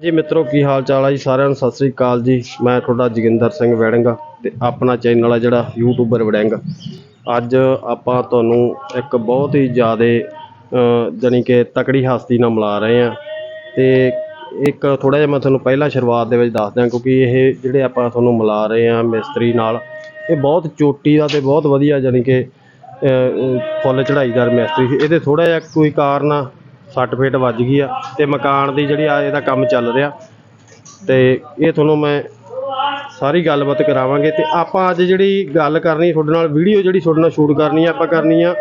ਜੀ ਮਿੱਤਰੋ, ਕੀ ਹਾਲ ਚਾਲ ਆ ਜੀ ਸਾਰਿਆਂ ਨੂੰ? ਸਤਿ ਸ੍ਰੀ ਅਕਾਲ ਜੀ। ਮੈਂ ਤੁਹਾਡਾ ਜੋਗਿੰਦਰ ਸਿੰਘ ਵੜਿੰਗ ਤੇ ਆਪਣਾ ਚੈਨਲ ਆ ਜਿਹੜਾ ਯੂਟਿਊਬਰ ਵੜਿੰਗ। ਅੱਜ ਆਪਾਂ ਤੁਹਾਨੂੰ ਇੱਕ ਬਹੁਤ ਹੀ ਜ਼ਿਆਦਾ ਜਾਣੀ ਕਿ ਤਕੜੀ ਹਸਤੀ ਨਾਲ ਮਿਲਾ ਰਹੇ ਆ ਤੇ ਇੱਕ ਥੋੜਾ ਜਿਹਾ ਮੈਂ ਤੁਹਾਨੂੰ ਪਹਿਲਾਂ ਸ਼ੁਰੂਆਤ ਦੇ ਵਿੱਚ ਦੱਸ ਦਿਆਂ, ਕਿਉਂਕਿ ਇਹ ਜਿਹੜੇ ਆਪਾਂ ਤੁਹਾਨੂੰ ਮਿਲਾ ਰਹੇ ਆ ਮਿਸਤਰੀ ਨਾਲ, ਇਹ ਬਹੁਤ ਚੋਟੀ ਦਾ ਤੇ ਬਹੁਤ ਵਧੀਆ ਜਾਣੀ ਕਿ ਫੁੱਲ ਚੜਾਈਦਾਰ ਮਿਸਤਰੀ ਸੀ। ਇਹਦੇ ਥੋੜਾ ਜਿਹਾ ਕੋਈ ਕਾਰਨ ਸੱਟ ਫੇਟ ਵੱਜ ਗਈ ਆ ਤੇ ਮਕਾਨ ਦੀ ਜਿਹੜੀ ਆ ਇਹਦਾ ਕੰਮ ਚੱਲ ਰਿਹਾ। ਤੇ ਇਹ ਤੁਹਾਨੂੰ ਮੈਂ ਸਾਰੀ ਗੱਲਬਾਤ ਕਰਾਵਾਂਗੇ ਤੇ ਆਪਾਂ ਅੱਜ ਜਿਹੜੀ ਗੱਲ ਕਰਨੀ, ਤੁਹਾਡੇ ਨਾਲ ਵੀਡੀਓ ਜਿਹੜੀ ਤੁਹਾਡੇ ਨਾਲ ਸ਼ੂਟ ਕਰਨੀ ਆ, ਆਪਾਂ ਕਰਨੀ ਆ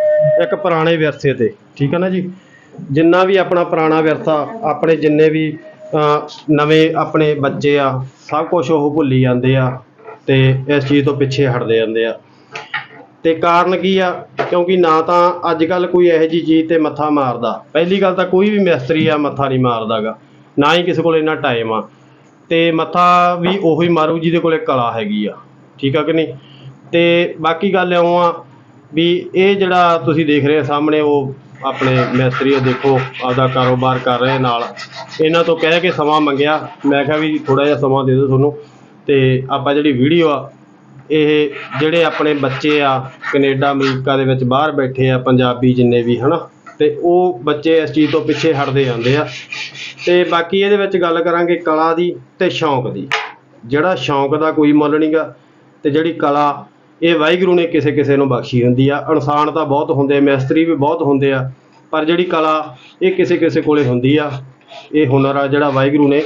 ਇੱਕ ਪੁਰਾਣੇ ਵਿਰਸੇ ਤੇ, ਠੀਕ ਆ ਨਾ ਜੀ? ਜਿੰਨਾ ਵੀ ਆਪਣਾ ਪੁਰਾਣਾ ਵਿਰਸਾ, ਆਪਣੇ ਜਿੰਨੇ ਵੀ ਨਵੇਂ ਆਪਣੇ ਬੱਚੇ ਆ, ਸਭ ਕੁਝ ਉਹ ਭੁੱਲੀ ਜਾਂਦੇ ਆ ਤੇ ਇਸ ਚੀਜ਼ ਤੋਂ ਪਿੱਛੇ ਹਟਦੇ ਜਾਂਦੇ ਆ। ਤੇ ਕਾਰਨ ਕੀ ਆ? ਕਿਉਂਕਿ ਨਾ ਤਾਂ ਅੱਜ ਕੱਲ ਕੋਈ ਇਹੋ ਜੀ ਚੀਜ਼ ਤੇ ਮੱਥਾ ਮਾਰਦਾ। ਪਹਿਲੀ ਗੱਲ ਤਾਂ ਕੋਈ ਵੀ ਮਿਸਤਰੀ ਆ, ਮੱਥਾ ਨਹੀਂ ਮਾਰਦਾਗਾ। ਨਾ ਹੀ ਕਿਸੇ ਕੋਲ ਇੰਨਾ ਟਾਈਮ ਆ। ਤੇ ਮੱਥਾ ਵੀ ਉਹੀ ਮਾਰੂ ਜਿਹਦੇ ਕੋਲੇ ਕਲਾ ਹੈਗੀ ਆ। ਠੀਕ ਆ ਕਿ ਨਹੀਂ? ਤੇ ਬਾਕੀ ਗੱਲ ਇਉਂ ਆ ਵੀ ਇਹ ਜਿਹੜਾ ਤੁਸੀਂ ਦੇਖ ਰਹੇ ਸਾਹਮਣੇ, ਉਹ ਆਪਣੇ ਮਿਸਤਰੀ ਆ, ਦੇਖੋ, ਆਪਦਾ ਕਾਰੋਬਾਰ ਕਰ ਰਹੇ ਨਾਲ। ਇਹਨਾਂ ਤੋਂ ਕਹਿ ਕੇ ਸਮਾਂ ਮੰਗਿਆ। ਮੈਂ ਕਿਹਾ ਵੀ ਥੋੜਾ ਜਿਹਾ ਸਮਾਂ ਦੇ ਦਿਓ ਤੁਹਾਨੂੰ। ਤੇ ਆਪਾਂ ਜਿਹੜੀ ਵੀਡੀਓ ਆ ਇਹ ਜਿਹੜੇ ਆਪਣੇ ਬੱਚੇ ਆ, ਕੈਨੇਡਾ, ਅਮਰੀਕਾ ਦੇ ਵਿੱਚ ਬਾਹਰ ਬੈਠੇ ਆ, ਪੰਜਾਬੀ ਜਿੰਨੇ ਵੀ, ਹਨਾ? ਤੇ ਉਹ ਬੱਚੇ ਇਸ ਚੀਜ਼ ਤੋਂ ਪਿੱਛੇ ਹਟਦੇ ਜਾਂਦੇ ਆ। ਤੇ ਬਾਕੀ ਇਹਦੇ ਵਿੱਚ ਗੱਲ ਕਰਾਂਗੇ ਕਲਾ ਦੀ ਤੇ ਸ਼ੌਂਕ ਦੀ। ਜਿਹੜਾ ਸ਼ੌਂਕ ਦਾ ਕੋਈ ਮੁੱਲ ਨਹੀਂਗਾ ਤੇ ਜਿਹੜੀ ਕਲਾ, ਇਹ ਵਾਹਿਗੁਰੂ ਨੇ ਕਿਸੇ ਕਿਸੇ ਨੂੰ ਬਖਸ਼ੀ ਹੁੰਦੀ ਆ। ਇਨਸਾਨ ਤਾਂ ਬਹੁਤ ਹੁੰਦੇ ਮਿਸਤਰੀ ਵੀ ਬਹੁਤ ਹੁੰਦੇ ਆ, ਪਰ ਜਿਹੜੀ ਕਲਾ ਇਹ ਕਿਸੇ ਕਿਸੇ ਕੋਲੇ ਹੁੰਦੀ ਆ। ਇਹ ਹੁਨਰ ਆ ਜਿਹੜਾ ਵਾਹਿਗੁਰੂ ਨੇ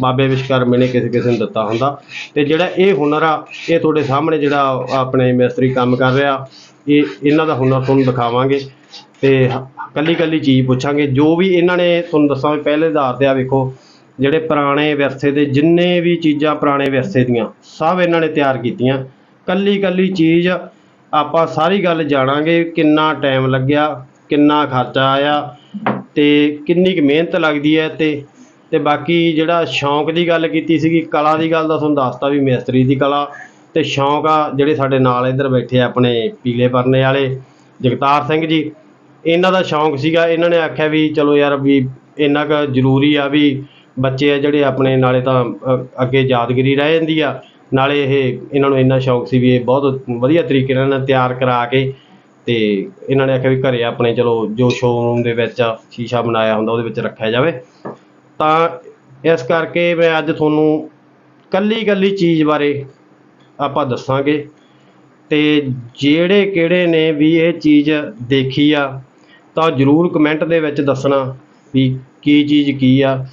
ਬਾਬੇ ਵਿਸ਼ਕਰਮੇ ਨੇ ਕਿਸੇ ਕਿਸੇ ਨੂੰ ਦਿੱਤਾ ਹੁੰਦਾ। ਤੇ ਜਿਹੜਾ ਇਹ ਹੁਨਰ ਆ, ਇਹ ਤੁਹਾਡੇ ਸਾਹਮਣੇ ਜਿਹੜਾ ਆਪਣੇ ਮਿਸਤਰੀ ਕੰਮ ਕਰ ਰਿਹਾ, ਇਹ ਇਹਨਾਂ ਦਾ ਹੁਨਰ ਤੁਹਾਨੂੰ ਦਿਖਾਵਾਂਗੇ। ਤੇ ਕੱਲੀ ਕੱਲੀ ਚੀਜ਼ ਪੁੱਛਾਂਗੇ। ਜੋ ਵੀ ਇਹਨਾਂ ਨੇ ਤੁਹਾਨੂੰ ਦੱਸਾਂ ਵੀ ਪਹਿਲੇ ਆਧਾਰ ਤੇ ਆ ਵੇਖੋ, ਜਿਹੜੇ ਪੁਰਾਣੇ ਵਿਰਸੇ ਦੇ, ਜਿੰਨੇ ਵੀ ਚੀਜ਼ਾਂ ਪੁਰਾਣੇ ਵਿਰਸੇ ਦੀਆਂ, ਸਭ ਇਹਨਾਂ ਨੇ ਤਿਆਰ ਕੀਤੀਆਂ। ਕੱਲੀ ਕੱਲੀ ਚੀਜ਼ ਆਪਾਂ ਸਾਰੀ ਗੱਲ ਜਾਣਾਂਗੇ, ਕਿੰਨਾ ਟਾਈਮ ਲੱਗਿਆ, ਕਿੰਨਾ ਖਰਚਾ ਆਇਆ, ਤੇ ਕਿੰਨੀ ਕੁ ਮਿਹਨਤ ਲੱਗਦੀ ਹੈ, ਤੇ ਤੇ ਬਾਕੀ ਜਿਹੜਾ ਸ਼ੌਂਕ ਦੀ ਗੱਲ ਕੀਤੀ ਸੀਗੀ, ਕਲਾ ਦੀ ਗੱਲ ਦਾ ਤੁਹਾਨੂੰ ਦੱਸਤਾ ਵੀ ਮਿਸਤਰੀ ਦੀ ਕਲਾ, ਤੇ ਸ਼ੌਂਕ ਆ ਜਿਹੜੇ ਸਾਡੇ ਨਾਲ ਇੱਧਰ ਬੈਠੇ ਆ ਆਪਣੇ ਪੀਲੇ ਪਰਨੇ ਵਾਲੇ, ਜਗਤਾਰ ਸਿੰਘ ਜੀ। ਇਹਨਾਂ ਦਾ ਸ਼ੌਂਕ ਸੀਗਾ, ਇਹਨਾਂ ਨੇ ਆਖਿਆ ਵੀ ਚਲੋ ਯਾਰ ਵੀ ਇੰਨਾ ਕੁ ਜ਼ਰੂਰੀ ਆ ਵੀ ਬੱਚੇ ਆ ਜਿਹੜੇ ਆਪਣੇ ਨਾਲੇ ਤਾਂ ਅੱਗੇ ਯਾਦਗਰੀ ਰਹਿ ਜਾਂਦੀ ਆ। ਨਾਲੇ ਇਹ, ਇਹਨਾਂ ਨੂੰ ਇੰਨਾ ਸ਼ੌਂਕ ਸੀ ਵੀ ਇਹ ਬਹੁਤ ਵਧੀਆ ਤਰੀਕੇ ਨਾਲ ਇਹਨਾਂ ਤਿਆਰ ਕਰਾ ਕੇ, ਤੇ ਇਹਨਾਂ ਨੇ ਆਖਿਆ ਵੀ ਘਰੇ ਆਪਣੇ ਚਲੋ ਜੋ ਸ਼ੋਰੂਮ ਦੇ ਵਿੱਚ ਸ਼ੀਸ਼ਾ ਬਣਾਇਆ ਹੁੰਦਾ, ਉਹਦੇ ਵਿੱਚ ਰੱਖਿਆ ਜਾਵੇ। ਤਾਂ ਇਸ ਕਰਕੇ ਮੈਂ ਅੱਜ ਤੁਹਾਨੂੰ ਕੱਲੀ ਕੱਲੀ ਚੀਜ਼ ਬਾਰੇ ਆਪਾਂ ਦੱਸਾਂਗੇ ਤੇ ਜਿਹੜੇ ਕਿਹੜੇ ਨੇ ਵੀ ਇਹ ਚੀਜ਼ ਦੇਖੀ ਆ, ਤਾਂ ਜਰੂਰ ਕਮੈਂਟ ਦੇ ਵਿੱਚ ਦੱਸਣਾ ਵੀ ਕੀ ਚੀਜ਼ ਕੀ ਆ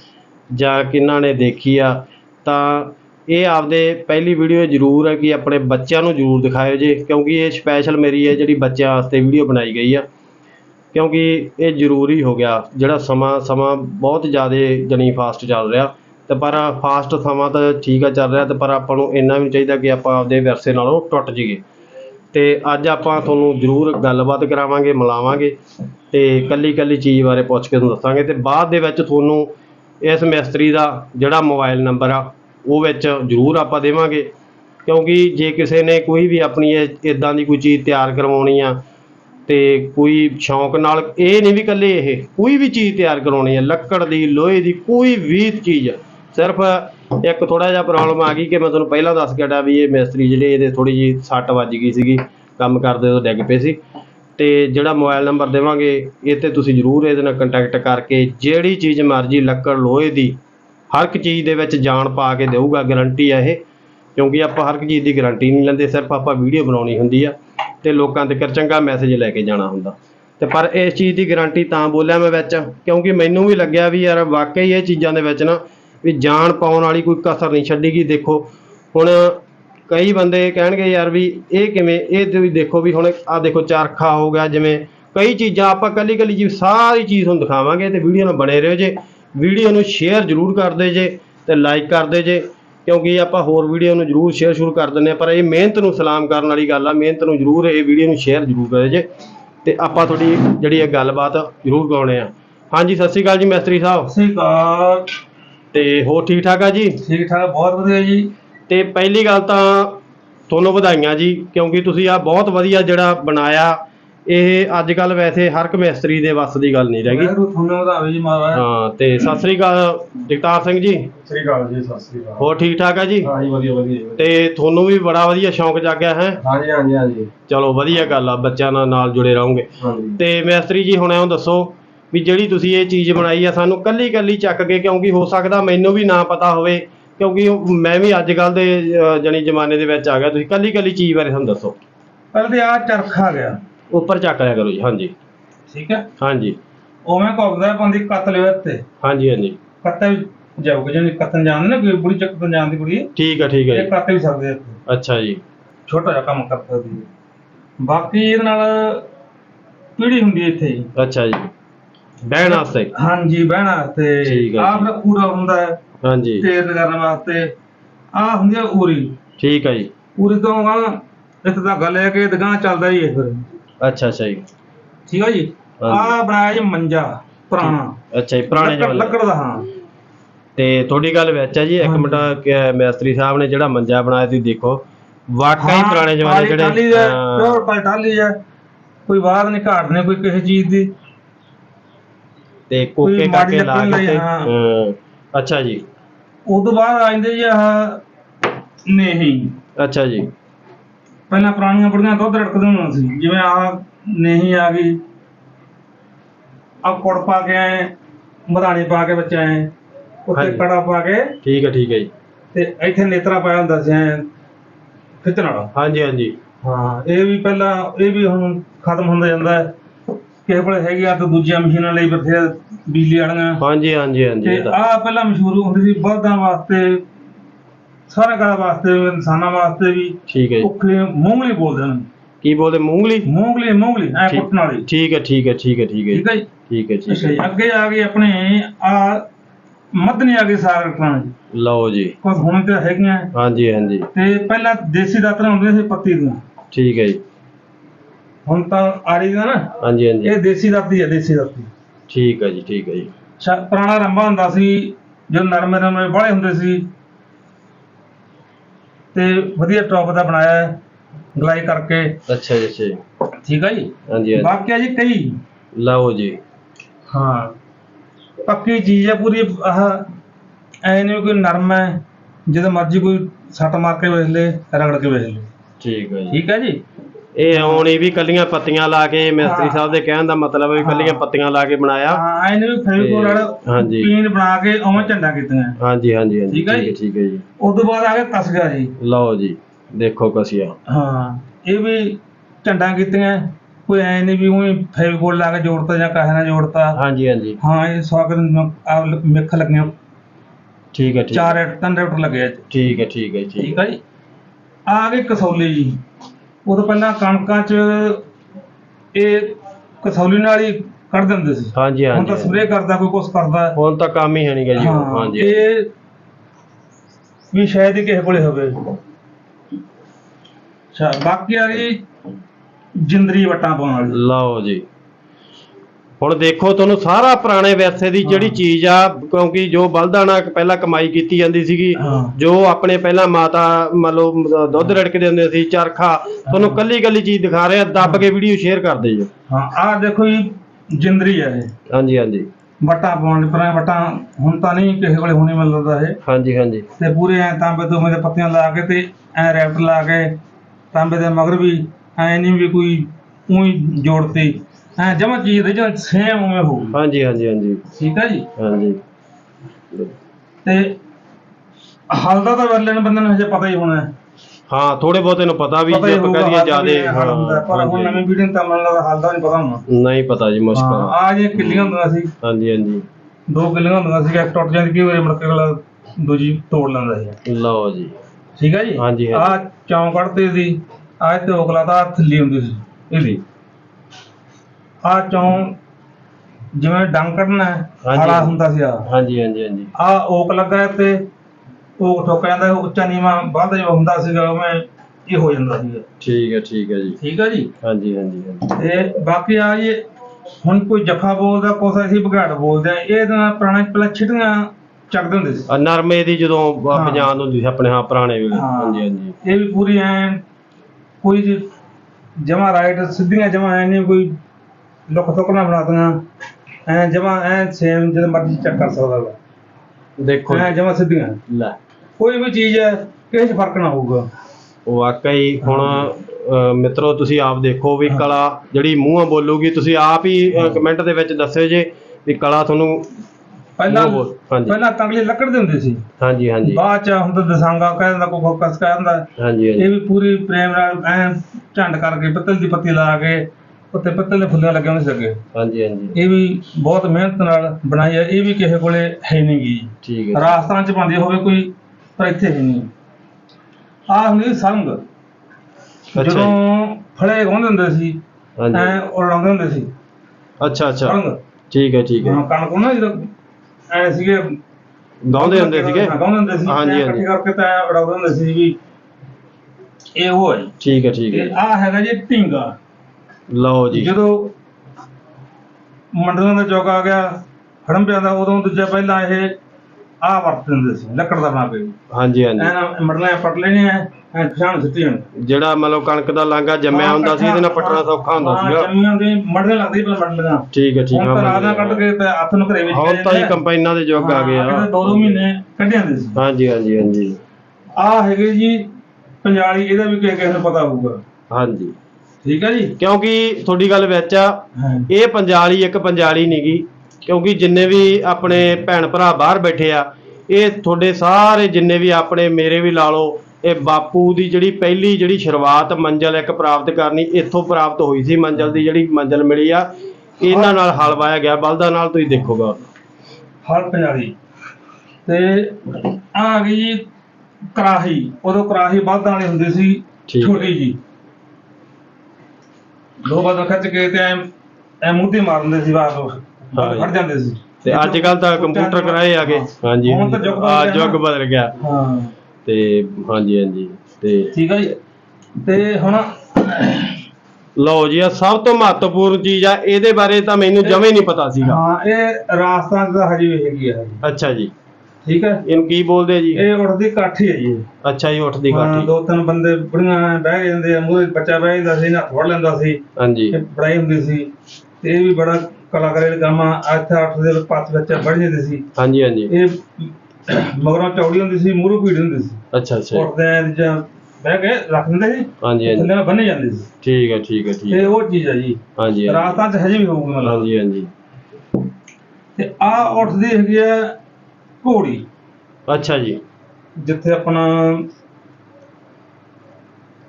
ਜਾਂ ਕਿਹਨਾਂ ਨੇ ਦੇਖੀ ਆ। ਤਾਂ ਇਹ ਆਪਦੇ ਪਹਿਲੀ ਵੀਡੀਓ ਜ਼ਰੂਰ ਹੈ ਕਿ ਆਪਣੇ ਬੱਚਿਆਂ ਨੂੰ ਜ਼ਰੂਰ ਦਿਖਾਇਓ ਜੇ, ਕਿਉਂਕਿ ਇਹ ਸਪੈਸ਼ਲ ਮੇਰੀ ਹੈ ਜਿਹੜੀ ਬੱਚਿਆਂ ਵਾਸਤੇ ਵੀਡੀਓ ਬਣਾਈ ਗਈ ਆ। ਕਿਉਂਕਿ ਇਹ ਜ਼ਰੂਰੀ ਹੋ ਗਿਆ, ਜਿਹੜਾ ਸਮਾਂ ਸਮਾਂ ਬਹੁਤ ਜ਼ਿਆਦਾ ਜਣੀ ਫਾਸਟ ਚੱਲ ਰਿਹਾ। ਅਤੇ ਪਰ ਫਾਸਟ ਸਮਾਂ ਤਾਂ ਠੀਕ ਆ, ਚੱਲ ਰਿਹਾ ਅਤੇ ਪਰ ਆਪਾਂ ਨੂੰ ਇੰਨਾ ਵੀ ਨਹੀਂ ਚਾਹੀਦਾ ਕਿ ਆਪਾਂ ਆਪਦੇ ਵਿਰਸੇ ਨਾਲੋਂ ਟੁੱਟ ਜਾਈਏ। ਅਤੇ ਅੱਜ ਆਪਾਂ ਤੁਹਾਨੂੰ ਜ਼ਰੂਰ ਗੱਲਬਾਤ ਕਰਾਵਾਂਗੇ, ਮਿਲਾਵਾਂਗੇ ਅਤੇ ਇਕੱਲੀ ਇਕੱਲੀ ਚੀਜ਼ ਬਾਰੇ ਪੁੱਛ ਕੇ ਤੁਹਾਨੂੰ ਦੱਸਾਂਗੇ। ਅਤੇ ਬਾਅਦ ਦੇ ਵਿੱਚ ਤੁਹਾਨੂੰ ਇਸ ਮਿਸਤਰੀ ਦਾ ਜਿਹੜਾ ਮੋਬਾਈਲ ਨੰਬਰ ਆ, ਉਹ ਵਿੱਚ ਜ਼ਰੂਰ ਆਪਾਂ ਦੇਵਾਂਗੇ। ਕਿਉਂਕਿ ਜੇ ਕਿਸੇ ਨੇ ਕੋਈ ਵੀ ਆਪਣੀ ਇਦਾਂ ਦੀ ਕੋਈ ਚੀਜ਼ ਤਿਆਰ ਕਰਵਾਉਣੀ ਆ ਤੇ ਕੋਈ ਸ਼ੌਂਕ ਨਾਲ ਇਹ ਨਹੀਂ ਵੀ ਇਕੱਲੇ ਇਹ, ਕੋਈ ਵੀ ਚੀਜ਼ ਤਿਆਰ ਕਰਾਉਣੀ ਹੈ, ਲੱਕੜ ਦੀ, ਲੋਹੇ ਦੀ ਕੋਈ ਵੀ ਚੀਜ਼। ਸਿਰਫ ਇੱਕ ਥੋੜਾ ਜਿਹਾ ਪ੍ਰੋਬਲਮ ਆ ਗਈ ਕਿ ਮੈਂ ਤੁਹਾਨੂੰ ਪਹਿਲਾਂ ਦੱਸ ਕੇ ਹਟਿਆ ਵੀ ਇਹ ਮਿਸਤਰੀ ਜਿਹੜੇ ਇਹਦੇ ਥੋੜੀ ਜਿਹੀ ਸੱਟ ਵੱਜ ਗਈ ਸੀਗੀ, ਕੰਮ ਕਰਦੇ ਤੋਂ ਡਿੱਗ ਪਏ ਸੀ। ਤੇ ਜਿਹੜਾ ਮੋਬਾਈਲ ਨੰਬਰ ਦੇਵਾਂਗੇ, ਇਹ ਤੇ ਤੁਸੀਂ ਜ਼ਰੂਰ ਇਹਦੇ ਨਾਲ ਕੰਟੈਕਟ ਕਰਕੇ ਜਿਹੜੀ ਚੀਜ਼ ਮਰਜ਼ੀ, ਲੱਕੜ, ਲੋਹੇ ਦੀ, ਹਰ ਇੱਕ ਚੀਜ਼ ਦੇ ਵਿੱਚ ਜਾਨ ਪਾ ਕੇ ਦੇਊਗਾ ਗਾਰੰਟੀ ਆ ਇਹ। ਕਿਉਂਕਿ ਆਪਾਂ ਹਰ ਇੱਕ ਚੀਜ਼ ਦੀ ਗਾਰੰਟੀ ਨਹੀਂ ਲੈਂਦੇ, ਸਿਰਫ ਆਪਾਂ ਵੀਡੀਓ ਬਣਾਉਣੀ ਹੁੰਦੀ ਆ। ਤੇ ਲੋਕਾਂ ਤੱਕ ਚੰਗਾ ਮੈਸੇਜ ਲੈ ਕੇ ਜਾਣਾ ਹੁੰਦਾ। ਤੇ ਪਰ ਇਸ ਚੀਜ਼ ਦੀ ਗਾਰੰਟੀ ਤਾਂ ਬੋਲਿਆ ਮੈਂ ਵਿੱਚ, ਕਿਉਂਕਿ ਮੈਨੂੰ ਵੀ ਲੱਗਿਆ ਵੀ ਯਾਰ ਵਾਕਈ ਇਹ ਚੀਜ਼ਾਂ ਦੇ ਵਿੱਚ ਨਾ ਵੀ ਜਾਨ ਪਾਉਣ ਵਾਲੀ ਕੋਈ ਕਸਰ ਨਹੀਂ ਛੱਡੀਗੀ, ਦੇਖੋ। ਹੁਣ ਕਈ ਬੰਦੇ ਕਹਿਣਗੇ ਯਾਰ ਵੀ ਇਹ ਕਿਵੇਂ, ਇਹ ਤੁਸੀਂ ਦੇਖੋ ਵੀ ਹੁਣ ਆ ਦੇਖੋ ਚਰਖਾ ਹੋ ਗਿਆ, ਜਿਵੇਂ ਕਈ ਚੀਜ਼ਾਂ ਆਪਾਂ ਕੱਲੀ ਕੱਲੀ ਜੀ ਸਾਰੀ ਚੀਜ਼ ਤੁਹਾਨੂੰ ਦਿਖਾਵਾਂਗੇ ਤੇ ਵੀਡੀਓ ਨਾਲ ਬਣੇ ਰਹੋ ਜੇ। ਵੀਡੀਓ ਨੂੰ ਸ਼ੇਅਰ ਜ਼ਰੂਰ ਕਰਦੇ ਜੇ ਤੇ ਲਾਈਕ ਕਰਦੇ ਜੇ। ਕਿਉਂਕਿ ਆਪਾਂ ਹੋਰ ਵੀਡੀਓ ਨੂੰ ਜ਼ਰੂਰ ਸ਼ੇਅਰ ਸ਼ੁਰੂ ਕਰ ਦਿੰਦੇ ਆ ਪਰ ਇਹ ਮਿਹਨਤ ਨੂੰ ਸਲਾਮ ਕਰਨ ਵਾਲੀ ਗੱਲ ਆ ਮਿਹਨਤ ਨੂੰ ਜ਼ਰੂਰ ਇਹ ਵੀਡੀਓ ਨੂੰ ਸ਼ੇਅਰ ਜ਼ਰੂਰ ਕਰੇ ਜੇ। ਤੇ ਆਪਾਂ ਤੁਹਾਡੀ ਜਿਹੜੀ ਇਹ ਗੱਲਬਾਤ ਜ਼ਰੂਰ ਗਾਉਣੇ ਆ। ਹਾਂਜੀ ਸਤਿ ਸ਼੍ਰੀ ਅਕਾਲ ਜੀ ਮਿਸਤਰੀ ਸਾਹਿਬ। ਸਤਿ ਸ਼੍ਰੀ ਅਕਾਲ। ਤੇ ਹੋਰ ਠੀਕ ਠਾਕ ਆ ਜੀ? ਠੀਕ ਠਾਕ ਬਹੁਤ ਵਧੀਆ ਜੀ। ਤੇ ਪਹਿਲੀ ਗੱਲ ਤਾਂ ਤੁਹਾਨੂੰ ਵਧਾਈਆਂ ਜੀ ਕਿਉਂਕਿ ਤੁਸੀਂ ਆ ਬਹੁਤ ਵਧੀਆ ਜਿਹੜਾ ਬਣਾਇਆ ਇਹ ਅੱਜ ਕੱਲ ਵੈਸੇ ਹਰ ਇੱਕ ਮਿਸਤਰੀ ਦੇ ਵੱਸ ਦੀ ਗੱਲ ਨਹੀਂ ਰਹਿ ਗਈ। ਵਾਹਿਗੁਰੂ ਤੁਹਾਨੂੰ ਵਧਾਵੇ ਜੀ ਮਹਾਰਾਜ ਹਾਂ ਤੇ ਸਤਿ ਸ੍ਰੀ ਅਕਾਲ ਜਗਤਾਰ ਸਿੰਘ ਜੀ। ਸ੍ਰੀ ਅਕਾਲ ਜੀ ਸਤਿ ਸ੍ਰੀ ਅਕਾਲ। ਹੋਰ ਠੀਕ ਠਾਕ ਆ ਜੀ? ਹਾਂ ਜੀ ਵਧੀਆ ਵਧੀਆ ਜੀ। ਤੇ ਤੁਹਾਨੂੰ ਵੀ ਬੜਾ ਵਧੀਆ ਸ਼ੌਂਕ ਜਾਗਿਆ ਹੈ? ਹਾਂਜੀ ਹਾਂਜੀ ਹਾਂਜੀ। ਚਲੋ ਵਧੀਆ ਗੱਲ ਆ ਬੱਚਿਆਂ ਨਾਲ ਨਾਲ ਜੁੜੇ ਰਹੋਗੇ। ਹਾਂਜੀ। ਤੇ ਮਿਸਤਰੀ ਜੀ ਹੁਣ ਇਉਂ ਦੱਸੋ ਵੀ ਜਿਹੜੀ ਤੁਸੀਂ ਇਹ ਚੀਜ਼ ਬਣਾਈ ਆ ਸਾਨੂੰ ਕੱਲੀ ਕੱਲੀ ਚੱਕ ਕੇ ਕਿਉਂਕਿ ਹੋ ਸਕਦਾ ਮੈਨੂੰ ਵੀ ਨਾ ਪਤਾ ਹੋਵੇ ਕਿਉਂਕਿ ਉਹ- ਮੈਂ ਵੀ ਅੱਜ ਕੱਲ ਦੇ ਅਹ, ਜਾਣੀ ਜ਼ਮਾਨੇ ਦੇ ਵਿੱਚ ਆ ਗਿਆ ਤੁਸੀਂ ਕੱਲੀ ਕੱਲੀ ਚੀਜ਼ ਬਾਰੇ ਸਾਨੂੰ ਦੱਸੋ। ਪਹਿਲੇ ਤੇ ਆ ਚਰਖਾ ਗਿਆ। ਉੱਪਰ ਚੱਕ ਲਿਆ ਕਰੋ ਜੀ ਹਾਂਜੀ। ਠੀਕ ਹੈ? ਹਾਂਜੀ। ਉਵੇਂ ਘੁੱਗਦਾ ਬੰਦੀ ਕੱਤ ਲਿਓ ਤੇ ਹਾਂਜੀ ਹਾਂਜੀ। ਕੱਤਾ ਜਾਊਗਾ ਜਿਹਨੇ ਕੱਤਨ ਜਾਣਦੇ ਨਾ ਕੋਈ ਬੁੜੀ ਚੱਕਣ ਜਾਣਦੀ ਕੁੜੀ ਠੀਕ ਆ ਠੀਕ ਆ ਇਹ ਜੀ। ਕੱਤ ਵੀ ਸਕਦੇ ਆ ਇੱਥੇ। ਅੱਛਾ ਜੀ। ਛੋਟਾ ਜਿਹਾ ਕੰਮ ਕਰ ਸਕਦੀ ਹੈ। ਬਾਕੀ ਇਹਦੇ ਨਾਲ ਪੀੜੀ ਹੁੰਦੀ ਹੈ ਇੱਥੇ ਜੀ। ਅੱਛਾ ਜੀ। ਬਹਿਣ ਵਾਸਤੇ। ਹਾਂਜੀ ਬਹਿਣਾ ਤੇ ਠੀਕ ਹੈ ਆਹ ਜੀ। ਫਿਰ ਪੂਰਾ ਹੁੰਦਾ ਹੈ। ਹਾਂਜੀ। ਤੇਲ ਕਰਨ ਵਾਸਤੇ। ਆਹ ਹੁੰਦੀ ਹੈ ਉਰੀ ਠੀਕ ਆ ਜੀ। ਉਰੀ ਤੋਂ ਗਾ ਇੱਥੇ ਤਾਂ ਗੱਲ ਹੈ ਕਿ ਦੁਕਾਨ ਚੱਲਦਾ ਹੀ ਹੈ ਫਿਰ। ਅੱਛਾ ਅੱਛਾ ਜੀ। ਠੀਕ ਹੈ ਜੀ। ਆਹ ਬਣਾਇਆ ਜੀ ਮੰਜਾ ਪੁਰਾਣਾ। ਅੱਛਾ ਜੀ ਪੁਰਾਣੇ ਲੱਕੜ- ਜਮਾਨੇ ਲੱਕੜ ਦਾ ਹਾਂ। ਤੇ ਤੁਹਾਡੀ ਗੱਲ ਵਿੱਚ ਹੈ ਜੀ ਇੱਕ। ਮਿੰਟ ਕਿ ਮਿਸਤਰੀ ਸਾਹਿਬ ਨੇ ਜਿਹੜਾ ਮੰਜਾ ਬਣਾਇਆ ਤੁਸੀਂ ਦੇਖੋ। ਵਾਕਈ ਪੁਰਾਣੇ ਜਮਾਨੇ ਜਿਹੜੇ ਹੈ, ਪਿਓਰ ਪਾਲੀ ਟਾਹਲੀ ਹੈ ਕੋਈ ਬਾਤ ਨਹੀਂ ਘਾਟ ਨਹੀਂ ਕੋਈ ਕਿਸੇ ਚੀਜ਼ ਦੀ। ਤੇ ਕੋਕੇ ਕੋਈ ਮਾੜੀ ਕਾਕੇ ਲਾ ਲੱਕੜ ਕੇ ਲਈ, ਹਾਂ। ਹਾਂ, ਅੱਛਾ ਜੀ। ਉਸ ਤੋਂ ਬਾਅਦ ਆ ਜਾਂਦੇ ਜੀ ਆਹ ਨਹੀਂ। ਅੱਛਾ ਜੀ। ਪਹਿਲਾਂ ਪੁਰਾਣੀਆਂ ਬੁੜੀਆਂ ਦੁੱਧ ਰੜਕਦੀਆਂ ਹੁੰਦੀਆਂ ਸੀ। ਜਿਵੇਂ ਆ ਨਹੀਂ ਆ ਗਈ ਆ ਕੁੜ ਪਾ ਕੇ ਆਏ ਮਧਾਣੀ ਪਾ ਕੇ ਬੱਚੇ ਆਏ ਉੱਤੇ ਹਾਂਜੀ। ਕੜਾ ਪਾ ਕੇ ਠੀਕ ਹੈ ਠੀਕ ਹੈ ਜੀ। ਤੇ ਇੱਥੇ ਨੇਤਰਾ ਪਾਇਆ ਹੁੰਦਾ ਸੀ ਐਂ ਖਿੱਚਣ ਵਾਲਾ। ਹਾਂਜੀ ਹਾਂਜੀ। ਹਾਂ ਇਹ ਵੀ ਪਹਿਲਾਂ ਇਹ ਵੀ ਹੁਣ ਖਤਮ ਹੁੰਦਾ ਜਾਂਦਾ ਹੈ। ਕਿਸੇ ਕੋਲ ਹੈਗੀ ਆ ਤਾਂ ਦੂਜੀਆਂ ਮਸ਼ੀਨਾਂ ਲਈ ਬਥੇਰੇ ਬਿਜਲੀ ਵਾਲੀਆਂ। ਹਾਂਜੀ ਹਾਂਜੀ ਹਾਂਜੀ ਤੇ ਇਹ ਤਾਂ। ਆਹ ਪਹਿਲਾਂ ਮਸ਼ਹੂਰ ਹੁੰਦੀ ਸੀ ਬਲਦਾਂ ਵਾਸਤੇ ਸਾਰਾ ਕਾਲਾ ਵਾਸਤੇ ਇਨਸਾਨਾਂ ਵਾਸਤੇ ਵੀ ਠੀਕ ਹੈ ਜੀ। ਭੁੱਖੇ ਮੂੰਗਲੀ ਬੋਲਦੇ ਨੇ ਕੀ ਬੋਲਦੇ ਮੂੰਗਲੀ? ਮੂੰਗਲੀ ਮੂੰਗਲੀ ਐ ਠੀਕ- ਕੁੱਟਣ ਵਾਲੀ। ਠੀਕ ਹੈ ਠੀਕ ਹੈ ਠੀਕ ਹੈ ਠੀਕ ਹੈ ਠੀਕ ਹੈ ਜੀ। ਠੀਕ ਹੈ ਠੀਕ ਅੱਛਾ ਹੈ ਜੀ ਅੱਗੇ ਆ ਗਏ ਆਪਣੇ ਆ ਮੱਧਨੀ ਆ ਗਈ ਸਾਗ ਰੱਖਣਾ ਜੀ ਲਓ ਜੀ। ਕੁਝ ਹੁਣ ਤੇ ਹੈਗੀਆਂ। ਹਾਂਜੀ ਹਾਂਜੀ। ਤੇ ਪਹਿਲਾਂ ਦੇਸੀ ਦਾਤਰਾਂ ਹੁੰਦੀਆਂ ਸੀ ਪੱਤੀ ਦੀਆਂ। ਠੀਕ ਹੈ ਜੀ। ਹੁਣ ਤਾਂ ਆਰੀ ਦਾ ਨਾ। ਹਾਂਜੀ ਹਾਂਜੀ। ਇਹ ਦੇਸੀ ਦਾਤੀ ਹੈ ਦੇਸੀ ਦਾਤੀ। ਠੀਕ ਹੈ ਜੀ ਠੀਕ ਹੈ ਜੀ। ਪੁਰਾਣਾ ਰੰਬਾ ਹੁੰਦਾ ਸੀ ਜੋ ਨਰਮੇ ਨਰਮੇ ਬਾਹਲੇ ਹੁੰਦੇ ਸੀ। ਤੇ ਵਧੀਆ ਟੌਪ ਦਾ ਬਣਾਇਆ ਹੈ ਗਲਾਈ ਕਰਕੇ। ਅੱਛਾ ਜੀ ਅੱਛਾ ਜੀ। ਠੀਕ ਹੈ ਜੀ? ਹਾਂਜੀ ਹਾਂਜੀ। ਬਾਕੀ ਆ ਜੀ ਕਈ। ਲਓ ਜੀ। ਹਾਂ। ਪੱਕੀ ਚੀਜ਼ ਹੈ ਪੂਰੀ ਆਹ ਐ ਨਹੀਂ ਕੋਈ ਨਰਮ ਹੈ ਜਦੋਂ ਮਰਜ਼ੀ ਕੋਈ ਸੱਟ ਮਾਰ ਕੇ ਵੇਖ ਲੇ ਰਗੜ ਕੇ ਵੇਖ ਲੇ। ਠੀਕ ਹੈ ਜੀ। ਠੀਕ ਹੈ ਜੀ? ਇਹ ਆਉਣੀ ਵੀ ਕੱਲੀਆਂ ਪੱਤੀਆਂ ਲਾ ਕੇ ਮਿਸਤਰੀ ਹਾਂ। ਸਾਹਿਬ ਦੇ ਕਹਿਣ ਦਾ ਮਤਲਬ ਹੈ ਵੀ ਕੱਲੀਆਂ ਹਾਂ। ਪੱਤੀਆਂ ਲਾ ਕੇ ਬਣਾਇਆ। ਹਾਂ ਐ ਨਹੀਂ ਫੈਵਿਕੋਲ ਹਾਂਜੀ। ਪੀਣ ਬਣਾ ਕੇ ਉਵੇਂ ਝੰਡਾ ਕੀਤੀਆਂ ਹਾਂਜੀ ਹਾਂਜੀ ਹਾਂਜੀ। ਠੀਕ ਹੈ ਠੀਕ ਹੈ ਜੀ। ਠੀਕ ਹੈ ਜੀ। ਉਸ ਤੋਂ ਬਾਅਦ ਆ ਗਿਆ ਕਸਗਾ ਜੀ। ਲਓ ਜੀ ਦੇਖੋ ਕਸੀਆ। ਹਾਂ ਇਹ ਵੀ ਝੰਡਾ ਕੀਤੀਆਂ ਕੋਈ ਐ ਨਹੀਂ ਵੀ ਉਹੀ ਫੈਵਿਕੋਲ ਲਾ ਕੇ ਜੋੜਤਾ ਜਾਂ ਕਾਹੇ ਨਾਲ ਜੋੜਤਾ। ਹਾਂਜੀ ਹਾਂਜੀ। ਹਾਂ ਇਹ ਸਵਾਗਤ ਆ ਮਿੱਖ ਲੱਗੀਆਂ। ਠੀਕ ਹੈ ਠੀਕ ਚਾਰ ਰੈਟ ਤਿੰਨ ਰੈਟ ਲੱਗੇ ਆ। ਠੀਕ ਹੈ ਠੀਕ ਹੈ ਠੀਕ ਠੀਕ ਹੈ ਜੀ? ਆ ਗਏ ਕਸੌਲੀ ਜੀ। ਉਦੋਂ ਪਹਿਲਾਂ ਕਣਕਾਂ 'ਚ ਇਹ ਕਸੌਲੀ ਨਾਲ ਹੀ ਕੱਢ ਦਿੰਦੇ ਸੀ। ਹਾਂਜੀ ਹੁਣ ਤਾਂ ਹਾਂਜੀ ਸਪਰੇਅ ਕਰਦਾ ਕੋਈ ਕੁਛ ਕਰਦਾ। ਹੁਣ ਤਾਂ ਕੰਮ ਹੀ ਹੈ ਨਹੀਂਗਾ ਜੀ। ਉਹ। ਹਾਂ ਹਾਂਜੀ। ਇਹ ਵੀ ਸ਼ਾਇਦ ਹੀ ਕਿਸੇ ਕੋਲੇ ਹੋਵੇ। ਅੱਛਾ ਬਾਕੀ ਆ ਗਈ ਜਿੰਦਰੀ ਵਟਾਂ ਪਾਉਣ ਵਾਲੀ। ਲਓ ਜੀ। ਹੁਣ ਦੇਖੋ ਤੁਹਾਨੂੰ ਸਾਰਾ ਪੁਰਾਣੇ ਵਿਰਸੇ ਦੀ ਜਿਹੜੀ। ਚੀਜ਼ ਆ ਕਿਉਂਕਿ ਜੋ ਬਲਦਾਂ ਨਾਲ ਪਹਿਲਾਂ ਕਮਾਈ ਕੀਤੀ ਜਾਂਦੀ ਸੀਗੀ ਜੋ ਆਪਣੇ ਪਹਿਲਾਂ ਮਾਤਾ ਮੰਨ ਲਓ ਮ- ਦੁੱਧ ਰੜਕਦੇ ਹੁੰਦੇ ਸੀ ਚਰਖਾ ਤੁਹਾਨੂੰ ਕੱਲੀ ਕੱਲੀ ਚੀਜ਼ ਦਿਖਾ ਰਹੇ ਦੱਬ ਕੇ ਵੀਡੀਓ ਸ਼ੇਅਰ ਕਰ ਦਿਓ ਹਾਂ ਆਹ ਦੇਖੋ ਜੀ ਜਿੰਦਰੀ ਹੈ ਇਹ। ਹਾਂਜੀ ਹਾਂਜੀ। ਵਟਾਂ ਪਾਉਣ ਪੁਰਾਣੇ ਵਟਾਂ ਹੁਣ ਤਾਂ ਨਹੀਂ ਕਿਸੇ ਕੋਲੇ ਹੁਣੇ ਮਿਲਦਾ ਇਹ। ਹਾਂਜੀ ਹਾਂਜੀ। ਤੇ ਪੂਰੇ ਐ ਤਾਂਬੇ ਤੋਂ ਮੇਰੇ ਪੱਤੀਆਂ ਲਾ ਕੇ ਤੇ ਐ ਰੈਪਟ ਲਾ ਕੇ ਤਾਂਬੇ ਦੇ ਮਗਰ ਵੀ ਐ ਨਹੀਂ ਵੀ ਕੋਈ ਉਹੀ ਜੋੜਤੀ। ਐ ਜਮਾ ਚੀਜ਼ ਦੇ ਜਾਂ ਸੇਮ ਉਵੇਂ ਹੋ ਗਈ। ਹਾਂਜੀ ਹਾਂਜੀ ਹਾਂਜੀ। ਠੀਕ ਹੈ ਜੀ? ਹਾਂਜੀ। ਤੇ ਹਲਦਾ ਤਾਂ ਵਰਲੇ ਨੂੰ ਬੰਦੇ ਨੂੰ ਹਜੇ ਪਤਾ ਹੀ ਹੋਣਾ ਹੈ। ਹਾਂ ਥੋੜੇ ਬਹੁਤੇ ਨੂੰ ਪਤਾ ਵੀ ਪਤਾ ਜੇ ਹੀ ਆਪਾਂ ਹੋਊਗਾ ਵੀ ਜਿਆਦੇ ਐਂ ਹਲ ਹੁੰਦਾ ਹੈ, ਪਰ ਹੁਣ ਹਾਂਜੀ। ਨਵੀਂ ਪੀੜ੍ਹੀ ਨੂੰ ਤਾਂ ਮੈਨੂੰ ਲੱਗਦਾ ਹਲਦਾ ਨਹੀਂ ਪਤਾ ਹੋਣਾ। ਨਹੀਂ ਪਤਾ ਜੀ ਹਾਂ ਮੁਸ਼ਕਲ ਆ। ਜੇ ਕਿੱਲੀਆਂ ਹੁੰਦੀਆਂ ਸੀ। ਹਾਂਜੀ ਹਾਂਜੀ। ਦੋ ਕਿੱਲੀਆਂ ਹੁੰਦੀਆਂ ਸੀ ਇੱਕ ਟੁੱਟ ਜਾਂਦੀ ਕਿ ਉਹ ਮੁੜ ਕੇ ਅਗਲਾ ਦੂਜੀ ਤੋੜ ਲੈਂਦਾ ਸੀ। ਲਓ ਜੀ। ਠੀਕ ਹੈ ਜੀ? ਹਾਂਜੀ, ਆ ਹਾਂਜੀ। ਚੌਂ ਕੱਢਦੇ ਸੀ ਆ ਤੇ ਔਗਲਾ ਤਾਂ ਥੱਲੀ ਹੁੰਦੀ ਸੀ ਇਹਦੀ। ਆ ਚੌਂ ਜਿਵੇਂ ਡੰਗ ਕੱਢਣਾ ਹੈ, ਹਾਂਜੀ। ਹੁੰਦਾ ਸੀ ਆ। ਹਾਂਜੀ ਹਾਂਜੀ ਹਾਂਜੀ। ਆ ਓਕ ਲੱਗਾ ਤੇ ਓਕ ਠੋਕ ਜਾਂਦਾ ਉੱਚਾ ਨੀਵਾ ਵੱਧ ਜੋ ਹੁੰਦਾ ਸੀਗਾ ਉਵੇਂ ਇਹ ਹੋ ਜਾਂਦਾ ਸੀਗਾ। ਠੀਕ ਹੈ ਠੀਕ ਹੈ ਜੀ। ਠੀਕ ਹੈ ਜੀ? ਹਾਂਜੀ ਹਾਂਜੀ ਹਾਂਜੀ। ਤੇ ਬਾਕੀ ਆ ਇਹ ਹੁਣ ਕੋਈ ਜੱਫਾ ਬੋਲਦਾ ਕੋਸਾ ਅਸੀਂ ਬਘਾੜ ਬੋਲਦੇ ਆ ਇਹ ਤਾਂ ਪੁਰਾਣੇ ਪਹਿਲਾਂ ਛਿਟੀਆਂ ਚੱਕਦੇ ਹੁੰਦੇ ਸੀ। ਆ ਨਰਮੇ ਦੀ ਜਦੋਂ ਹਾਂ। ਪਛਾਣ ਹੁੰਦੀ ਸੀ ਆਪਣੇ ਹਾਂ ਪੁਰਾਣੇ ਵੇਲੇ ਹਾਂ। ਹਾਂਜੀ ਹਾਂਜੀ। ਇਹ ਵੀ ਪੂਰੀ ਐ ਕੋਈ ਜੀ ਜਮਾ ਰਾਈਟ ਸਿੱਧੀਆਂ ਜਮਾ ਐ ਨਹੀਂ ਕੋਈ ਲੁੱਕ ਤੁੱਕ ਨਾ ਬਣਾ ਦਿਆਂ ਐ ਜਮਾ ਐ ਸੇਮ ਜਦ ਮਰਜ਼ੀ ਚੈੱਕ ਕਰ ਸਕਦਾ ਵਾ। ਦੇਖੋ ਐ ਜਮਾ ਸਿੱਧੀਆਂ। ਲੈ। ਕੋਈ ਵੀ ਚੀਜ਼ ਹੈ ਕਿਸੇ 'ਚ ਫ਼ਰਕ ਨਾ ਹੋਊਗਾ। ਵਾਕਈ ਹੁਣ ਮਿੱਤਰੋ ਤੁਸੀਂ ਆਪ ਦੇਖੋ ਵੀ ਕਲਾ ਜਿਹੜੀ ਮੂੰਹੋਂ ਬੋਲੂਗੀ ਤੁਸੀਂ ਆਪ ਹੀ ਕਮੈਂਟ ਦੇ ਵਿੱਚ ਦੱਸਿਓ ਜੇ ਵੀ ਕਲਾ ਤੁਹਾਨੂੰ ਪਹਿਲਾਂ ਪਹਿਲਾਂ ਤੰਗਲੀ ਲੱਕੜ ਦੇ ਹੁੰਦੇ ਸੀ। ਹਾਂਜੀ ਹਾਂਜੀ। ਬਾਅਦ ਚ ਹੁਣ ਤਾਂ ਦਸਾਂਗਾ ਕਹਿ ਦਿੰਦਾ ਕੋਈ ਫੋਕਸ ਕਹਿ ਦਿੰਦਾ। ਹਾਂਜੀ। ਇਹ ਵੀ ਪੂਰੀ ਪ੍ਰੇਮ ਨਾਲ ਐ ਝੰਡ ਕਰਕੇ ਪਿੱਤਲ ਦੀ ਪੱਤੀ ਲਾ ਕੇ ਉੱਤੇ ਪਿੱਤਲ ਦੇ ਫੁੱਲਾਂ ਲੱਗੇ ਹੁੰਦੇ ਸੀ ਅੱਗੇ ਹਾਂਜੀ ਹਾਂਜੀ। ਇਹ ਵੀ ਬਹੁਤ ਮਿਹਨਤ ਨਾਲ ਬਣਾਈ ਹੈ। ਇਹ ਵੀ ਕਿਸੇ ਕੋਲੇ ਹੈ ਨਹੀਂ ਗੀ। ਠੀਕ ਹੈ ਰਾਜਸਥਾਨ ਚ ਪਾਉਂਦੇ ਹੋਵੇ ਕੋਈ ਪਰ ਇੱਥੇ ਹੈ ਨਹੀਂ। ਆਹ ਹੁੰਦੀ ਸੀ ਸੰਗ। ਅੱਛਾ ਜੀ। ਜਦੋਂ ਫਲੇ ਗਾਉਂਦੇ ਹੁੰਦੇ ਸੀ ਹਾਂਜੀ। ਐ ਉਡਾਉਂਦੇ ਹੁੰਦੇ ਸੀ। ਅੱਛਾ ਅੱਛਾ। ਸੰਗ। ਠੀਕ ਹੈ ਠੀਕ ਹੈ। ਹਾਂ ਕਣਕ ਨੂੰ ਨਾ ਜਦੋਂ ਐ ਸੀਗੇ ਗਾਉਂਦੇ ਹੁੰਦੇ ਸੀਗੇ? ਹਾਂ, ਗਾਉਂਦੇ ਹੁੰਦੇ ਸੀ। ਹਾਂਜੀ, ਐਂ ਹਾਂਜੀ। ਇਕੱਠੇ ਕਰਕੇ ਤਾਂ ਐਂ ਉਡਾਉਂਦੇ ਹੁੰਦੇ ਸੀ ਵੀ ਇਹ ਉਹ ਹੈ। ਠੀਕ ਹੈ ਠੀਕ ਹੈ। ਆ ਹੈਗਾ ਜੀ ਢਿੰਗਾ ਲਓ ਜੀ। ਜਦੋਂ ਮੰਡਲਾਂ ਦਾ ਚੌਕ ਆ ਗਿਆ ਹੜੰਬਿਆਂ ਦਾ ਉਦੋਂ ਦੂਜਾ ਪਹਿਲਾਂ ਇਹ ਆ ਵਰਤਦੇ ਹੁੰਦੇ ਸੀ ਲੱਕੜ ਦਾ ਬਣਾ ਕੇ ਹਾਂਜੀ ਹਾਂਜੀ। ਐ ਮੰਡਲਾਂ ਪਟ ਲੈਣੇ ਆ ਐ ਪਛਾਣ ਸਿੱਟੀ ਜਾਣ ਜਿਹੜਾ ਮਤਲਬ ਕਣਕ ਦਾ ਲਾਂਗਾ ਜੰਮਿਆ ਹੁੰਦਾ ਸੀ ਇਹਦੇ ਨਾਲ ਪੱਟਣਾ ਸੌਖਾ ਹੁੰਦਾ ਹਾਂ, ਸੀਗਾ। ਜੰਮੀਆਂ ਦੇ ਮੰਡਲਾਂ ਲੱਗਦੀ ਪਰ ਮੰਡਲਾਂ। ਠੀਕ ਹੈ ਠੀਕ ਹੁਣ ਹੈ ਤਾਂ ਮੰਨ ਕੱਢ ਲਿਆ। ਕੇ ਤੇ ਹੱਥ ਨੂੰ ਘਰੇ ਵਿੱਚ ਹੁਣ ਤਾਂ ਹੀ ਕੰਪਾਈਨਾਂ ਦੇ ਯੁੱਗ ਆ ਗਏ ਆ। ਦੋ ਦੋ ਮਹੀਨੇ ਕੱਢਿਆ ਹੁੰਦੇ ਸੀ। ਹਾਂਜੀ ਹਾਂਜੀ ਹਾਂਜੀ। ਆ ਹੈਗੇ ਜੀ ਪੰਜਾਲੀ ਇਹਦਾ ਵੀ ਕਿਸੇ ਕਿਸੇ ਨੂੰ ਪਤਾ ਹੋਊਗਾ। ਹਾਂਜੀ। ਠੀਕ ਹੈ ਜੀ? ਕਿਉਂਕਿ ਤੁਹਾਡੀ ਗੱਲ ਵਿੱਚ ਆ ਹਾਂ। ਇਹ ਪੰਜਾਲੀ ਇੱਕ ਪੰਜਾਲੀ ਨਹੀਂਗੀ ਕਿਉਂਕਿ ਜਿੰਨੇ ਵੀ ਆਪਣੇ ਭੈਣ ਭਰਾ ਬਾਹਰ ਬੈਠੇ ਆ ਇਹ ਤੁਹਾਡੇ ਸਾਰੇ ਜਿੰਨੇ ਵੀ ਆਪਣੇ ਮੇਰੇ ਵੀ ਲਾ ਲਓ ਇਹ ਬਾਪੂ ਦੀ ਜਿਹੜੀ ਪਹਿਲੀ ਜਿਹੜੀ ਸ਼ੁਰੂਆਤ ਮੰਜ਼ਲ ਇੱਕ ਪ੍ਰਾਪਤ ਕਰਨੀ ਇੱਥੋਂ ਪ੍ਰਾਪਤ ਹੋਈ ਸੀ ਮੰਜ਼ਲ ਦੀ ਜਿਹੜੀ ਮੰਜ਼ਲ ਮਿਲੀ ਆ ਇਹਨਾਂ ਨਾਲ ਹਲ ਵਾਇਆ ਗਿਆ ਬਲਦਾਂ ਨਾਲ ਤੁਸੀਂ ਦੇਖੋਗਾ। ਹਰ ਪੰਜਾਲੀ। ਤੇ ਆ ਗਈ ਜੀ ਕਰਾਹੀ। ਉਦੋਂ ਕਰਾਹੀ ਬਾਦਾਂ ਵਾਲੀ ਹੁੰਦੀ ਸੀ ਠੀਕ। ਛੋਟੀ ਜੀ। ਦੋ ਬਾਦਾਂ ਖਿੱਚ ਕੇ ਤੇ ਐ ਐ ਮੂਧੇ ਮਾਰ ਦਿੰਦੇ ਸੀ ਬਾਹਰ ਹਾਂ। ਜੀ। ਫੜ ਜਾਂਦੇ ਸੀ। ਤੇ ਅੱਜ ਕੱਲ ਤਾਂ ਕੰਪਿਊਟਰ ਕਰਾਏ ਆ ਗਏ ਹਾਂਜੀ। ਹੁਣ ਤਾਂ ਯੁੱਗ ਬਦਲ ਆ ਗਿਆ ਯੁੱਗ। ਬਦਲ ਗਿਆ। ਹਾਂ। ਤੇ ਹਾਂਜੀ ਹਾਂਜੀ। ਤੇ ਠੀਕ ਹੈ ਜੀ। ਤੇ ਹੁਣ ਲਓ ਜੀ ਆ ਸਭ ਤੋਂ ਮਹੱਤਵਪੂਰਨ ਚੀਜ਼ ਆ ਇਹਦੇ ਬਾਰੇ ਤਾਂ ਮੈਨੂੰ ਜਮੇ ਨਹੀਂ ਪਤਾ ਸੀਗਾ। ਹਾਂ ਇਹ ਰਾਜਸਥਾਨ ਦਾ ਹਜੀ ਵੀ ਹੈਗੀ ਹੈ ਅੱਛਾ ਜੀ। ਠੀਕ ਹੈ? ਇਹਨੂੰ ਕੀ ਬੋਲਦੇ ਆ ਜੀ? ਇਹ ਉੱਠਦੀ ਕਾਠੀ ਹੈ ਜੀ। ਅੱਛਾ ਜੀ ਉੱਠਦੀ ਹਾਂ, ਕਾਠੀ। ਦੋ ਤਿੰਨ ਬੰਦੇ ਬੁੜੀਆਂ ਬਹਿ ਜਾਂਦੇ ਆ ਮੂਹਰੇ ਬੱਚਾ ਬਹਿ ਜਾਂਦਾ ਸੀ ਨਾ ਫੜ ਲੈਂਦਾ ਸੀ। ਹਾਂਜੀ। ਇਹ ਬੜਾਈ ਹੁੰਦੀ ਸੀ। ਤੇ ਇਹ ਵੀ ਬੜਾ ਕਲਾਕਾਰੀ ਦਾ ਕੰਮ ਆ। ਇੱਥੇ ਅੱਠ ਦੇ ਪਾਸ ਬੱਚੇ ਬੜ ਜਾਂਦੇ ਸੀ। ਹਾਂਜੀ ਹਾਂਜੀ। ਇਹ ਮਗਰੋਂ ਚੌੜੀ ਹੁੰਦੀ ਸੀ ਮੂਹਰੋਂ ਭੀੜ ਹੁੰਦੀ ਸੀ। ਅੱਛਾ ਅੱਛਾ। ਉੱਠਦੇ ਆ ਜਾਂ ਬਹਿ ਕੇ ਰੱਖ ਦਿੰਦੇ ਸੀ। ਹਾਂਜੀ ਹਾਂਜੀ। ਥੱਲੇ ਨਾਲ ਬੰਨੇ ਜਾਂਦੇ ਸੀ। ਠੀਕ ਹੈ ਠੀਕ ਹੈ ਠੀਕ ਹੈ। ਤੇ ਉਹ ਚੀਜ਼ ਆ ਜੀ। ਹਾਂਜੀ ਹਾਂਜੀ। ਰਾਤਾਂ 'ਚ ਹਜੇ ਵੀ ਹੋਊਗੀ ਮਤਲਬ। ਹਾਂਜੀ ਹਾਂਜੀ। ਤੇ ਆ ਉੱਠਦੀ ਹੈਗੀ ਆ ਘੋੜੀ। ਅੱਛਾ ਜੀ। ਜਿੱਥੇ ਆਪਣਾ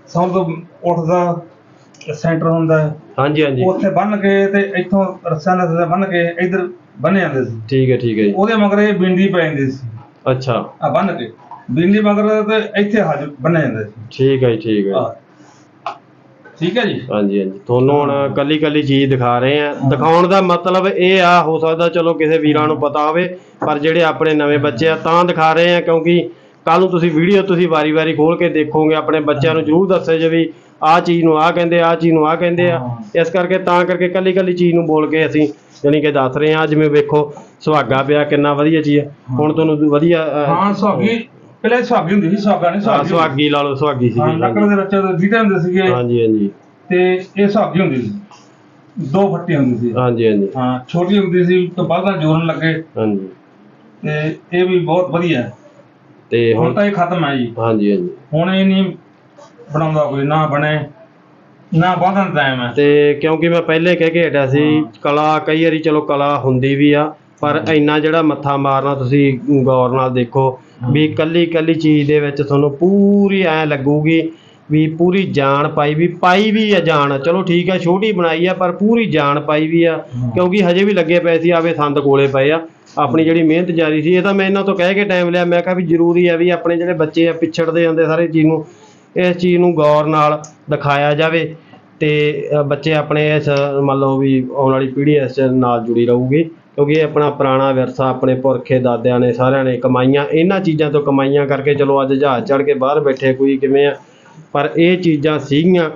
ਸਭ ਉੱਠਦਾ ਸੈਂਟਰ ਹੁੰਦਾ ਹੈ। ਹਾਂਜੀ ਹਾਂਜੀ। ਉੱਥੇ ਬੰਨ ਕੇ ਤੇ ਇੱਥੋਂ ਰੱਸਿਆਂ ਨਾਲ ਬੰਨ ਕੇ ਇੱਧਰ ਬੰਨੇ ਜਾਂਦੇ ਸੀ। ਠੀਕ ਹੈ ਠੀਕ ਹੈ ਜੀ। ਉਹਦੇ ਮਗਰ ਇਹ ਬਿੰਦੀ ਪੈ ਜਾਂਦੀ ਸੀ। ਅੱਛਾ। ਆ ਬੰਨ ਕੇ। ਬਿੰਦੀ ਮਗਰ ਤੇ ਇੱਥੇ ਹੱਜ ਬੰਨੇ ਜਾਂਦੇ ਸੀ। ਠੀਕ ਹੈ ਜੀ ਠੀਕ ਹੈ। ਠੀਕ ਹੈ ਜੀ? ਹਾਂਜੀ ਹਾਂਜੀ। ਤੁਹਾਨੂੰ ਹੁਣ ਕੱਲੀ ਕੱਲੀ ਚੀਜ਼ ਦਿਖਾ ਰਹੇ ਆ ਦਿਖਾਉਣ ਦਾ ਮਤਲਬ ਇਹ ਆ ਹੋ ਸਕਦਾ ਚਲੋ ਕਿਸੇ ਵੀਰਾਂ ਨੂੰ ਪਤਾ ਹੋਵੇ ਪਰ ਜਿਹੜੇ ਆਪਣੇ ਨਵੇਂ ਬੱਚੇ ਆ ਤਾਂ ਦਿਖਾ ਰਹੇ ਆ ਕਿਉਂਕਿ ਕੱਲ ਨੂੰ ਤੁਸੀਂ ਵੀਡੀਓ ਤੁਸੀਂ ਵਾਰੀ-ਵਾਰੀ ਖੋਲ ਕੇ ਦੇਖੋਗੇ ਆਪਣੇ ਬੱਚਿਆਂ ਨੂੰ ਜਰੂਰ ਦੱਸਿਓ ਜੇ ਵੀ ਆਹ ਚੀਜ਼ ਨੂੰ ਆਹ ਕਹਿੰਦੇ ਆ ਆਹ ਚੀਜ਼ ਨੂੰ ਆਹ ਕਹਿੰਦੇ ਆ। ਇਸ ਕਰਕੇ ਤਾਂ ਕਰਕੇ ਕੱਲੀ ਕੱਲੀ ਚੀਜ਼ ਨੂੰ ਬੋਲ ਕੇ ਅਸੀਂ ਜਾਣੀ ਕਿ ਦੱਸ ਰਹੇ ਆ ਜਿਵੇਂ ਵੇਖੋ ਸੁਹਾਗਾ ਪਿਆ ਕਿੰਨਾ ਵਧੀਆ ਚੀਜ਼ ਹੈ। ਹੁਣ ਤੁਹਾਨੂੰ ਵਧੀਆ ਹਾਂ ਸੁਹਾਗੀ। ਪਹਿਲੇ ਸੁਹਾਗੀ ਹੁੰਦੀ ਸੀ ਸੁਹਾਗਾ ਨਹੀਂ ਹਾਂ, ਸੁਹਾਗੀ ਸੁਹਾਗੀ ਲਾ ਲਓ ਸੁਹਾਗੀ ਸੀ ਹਾਂ ਲੱਕੜ ਦੇ ਵਿੱਚ ਗੀਟੇ ਹੁੰਦੇ ਸੀਗੇ। ਹਾਂਜੀ ਹਾਂਜੀ। ਤੇ ਇਹ ਸੁਹਾਗੀ ਹੁੰਦੀ ਸੀ। ਦੋ ਫੱਟੀ ਹੁੰਦੀ ਸੀ। ਹਾਂਜੀ ਹਾਂਜੀ। ਹਾਂ ਛੋਟੀ ਹੁੰਦੀ ਸੀ ਤੋਂ ਬਾਅਦ ਜੋੜਨ ਲੱਗੇ। ਹਾਂਜੀ। ਤੇ ਇਹ ਵੀ ਬਹੁਤ ਵਧੀਆ। ਹੈ। ਤੇ ਹੁਣ ਹੁਣ ਤਾਂ ਇਹ ਖਤਮ ਹੈ ਜੀ। ਹਾਂਜੀ ਹਾਂਜੀ। ਹੁਣ ਇਹ ਨਹੀਂ ਬਣਾਉਂਦਾ ਕੋਈ ਨਾ ਬਣੇ ਨਾ ਵਧਣ ਟਾਈਮ ਹੈ। ਤੇ ਕਿਉਂਕਿ ਮੈਂ ਪਹਿਲੇ ਕਹਿ ਕੇ ਹਟਿਆ ਸੀ ਕਲਾ ਕਈ ਵਾਰੀ ਚਲੋ ਕਲਾ ਹੁੰਦੀ ਵੀ ਆ ਪਰ ਇੰਨਾ ਜਿਹੜਾ ਮੱਥਾ ਮਾਰਨਾ ਤੁਸੀਂ ਗੌਰ ਨਾਲ ਦੇਖੋ ਵੀ ਕੱਲੀ ਕੱਲੀ ਚੀਜ਼ ਦੇ ਵਿੱਚ ਤੁਹਾਨੂੰ ਪੂਰੀ ਐ ਲੱਗੂਗੀ ਵੀ ਪੂਰੀ ਜਾਨ ਪਾਈ ਵੀ ਪਾਈ ਵੀ ਆ ਜਾਨ। ਚਲੋ ਠੀਕ ਆ ਛੋਟੀ ਬਣਾਈ ਆ ਪਰ ਪੂਰੀ ਜਾਨ ਪਾਈ ਵੀ ਆ। ਕਿਉਂਕਿ ਹਜੇ ਵੀ ਲੱਗੇ ਪਏ ਸੀ ਆਵੇ ਸੰਦ ਕੋਲੇ ਪਏ ਆ। ਆਪਣੀ ਜਿਹੜੀ ਮਿਹਨਤ ਜਾਰੀ ਸੀ ਇਹ ਤਾਂ ਮੈਂ ਇਹਨਾਂ ਤੋਂ ਕਹਿ ਕੇ ਟਾਈਮ ਲਿਆ। ਮੈਂ ਕਿਹਾ ਵੀ ਜ਼ਰੂਰੀ ਆ ਵੀ ਆਪਣੇ ਜਿਹੜੇ ਬੱਚੇ ਆ ਪਿਛੜਦੇ ਜਾਂਦੇ ਸਾਰੇ ਚੀਜ਼ ਨੂੰ ਇਸ ਚੀਜ਼ ਨੂੰ ਗੌਰ ਨਾਲ ਦਿਖਾਇਆ ਜਾਵੇ ਤੇ ਬੱਚੇ ਆਪਣੇ ਇਸ ਮੰਨ ਲਓ ਵੀ ਆਉਣ ਵਾਲੀ ਪੀੜ੍ਹੀ ਇਸ ਨਾਲ ਜੁੜੀ ਰਹੂਗੀ। ਕਿਉਂਕਿ ਇਹ ਆਪਣਾ ਪੁਰਾਣਾ ਵਿਰਸਾ ਆਪਣੇ ਪੁਰਖੇ ਦਾਦਿਆਂ ਨੇ ਸਾਰਿਆਂ ਨੇ ਕਮਾਈਆਂ। ਇਹਨਾਂ ਚੀਜ਼ਾਂ ਤੋਂ ਕਮਾਈਆਂ ਕਰਕੇ ਚਲੋ ਅੱਜ ਜਹਾਜ਼ ਚੜ੍ਹ ਕੇ ਬਾਹਰ ਬੈਠੇ ਕੋਈ ਕਿਵੇਂ ਆ? ਪਰ ਇਹ ਚੀਜ਼ਾਂ ਸੀਗੀਆਂ